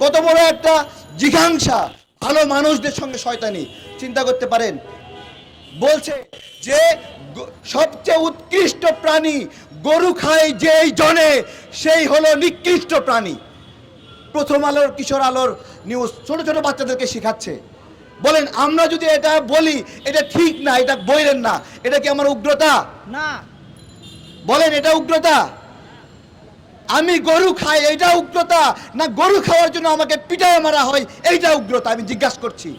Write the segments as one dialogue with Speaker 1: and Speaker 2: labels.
Speaker 1: কত বড় একটা জিঘাংসা ভালো মানুষদের সঙ্গে শয়তানি চিন্তা করতে পারেন। বলছে যে সবচেয়ে উৎকৃষ্ট প্রাণী গরু খায় যেই জনে সেই হলো নিকৃষ্ট প্রাণী। প্রথম আলোর কিশোর আলোর নিউজ ছোট ছোট বাচ্চাদেরকে শেখাচ্ছে। বলেন আমরা যদি এটা বলি এটা ঠিক না এটা বইলেন না এটা কি আমার উগ্রতা?
Speaker 2: না।
Speaker 1: বলেন এটা উগ্রতা? আমি গরু খাই, এইটা উগ্রতা? না গরু খাওয়ার জন্য আমাকে পিটায় মারা হয়, এইটা উগ্রতা? আমি জিজ্ঞাসা করছি।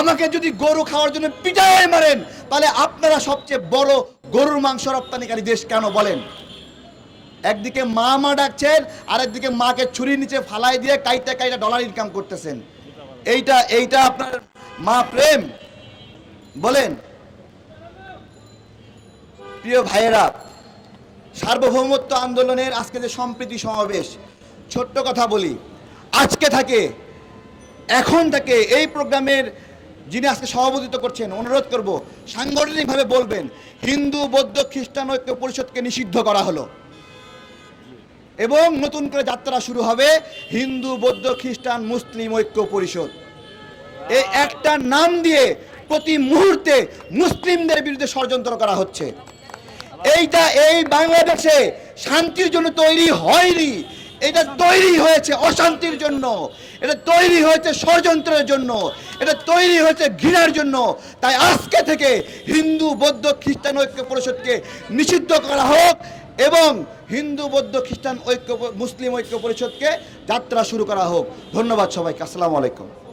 Speaker 1: আমাকে যদি গরু খাওয়ার জন্য পিটায় মারেন, তাহলে আপনারা সবচেয়ে বড় গরুর মাংস রপ্তানিকারী দেশ কেন বলেন? একদিকে মা মা ডাকছেন আর একদিকে মাকে ছুরি নিচে ফালাই দিয়ে কাইটা কাইটা ডলার ইনকাম করতেছেন। এইটা এইটা আপনার মা প্রেম। বলেন, প্রিয় ভাইয়েরা সার্বভৌমত্ব আন্দোলনের আজকে যে সম্প্রীতি সমাবেশ, ছোট্ট কথা বলি, আজকে থাকে, এখন থেকে এই প্রোগ্রামের যিনি আজকে সভাপতিত্ব করছেন, অনুরোধ করব, সাংগঠনিকভাবে বলবেন, হিন্দু, বৌদ্ধ, খ্রিস্টান ঐক্য পরিষদকে নিষিদ্ধ করা হলো। এবং নতুন করে যাত্রা শুরু হবে হিন্দু, বৌদ্ধ, খ্রিস্টান, মুসলিম ঐক্য পরিষদ। এই একটা নাম দিয়ে প্রতি মুহূর্তে মুসলিমদের বিরুদ্ধে ষড়যন্ত্র করা হচ্ছে। এইটা এই বাংলাদেশে শান্তির জন্য তৈরি হয়নি। এটা তৈরি হয়েছে অশান্তির জন্য। এটা তৈরি হয়েছে ষড়যন্ত্রের জন্য। এটা তৈরি হয়েছে ঘৃণার জন্য। তাই আজকে থেকে হিন্দু, বৌদ্ধ, খ্রিস্টান ঐক্য পরিষদকে নিষিদ্ধ করা হোক এবং হিন্দু, বৌদ্ধ, খ্রিস্টান ঐক্য, মুসলিম ঐক্য পরিষদকে যাত্রা শুরু করা হোক। ধন্যবাদ সবাইকে। আসসালামু আলাইকুম।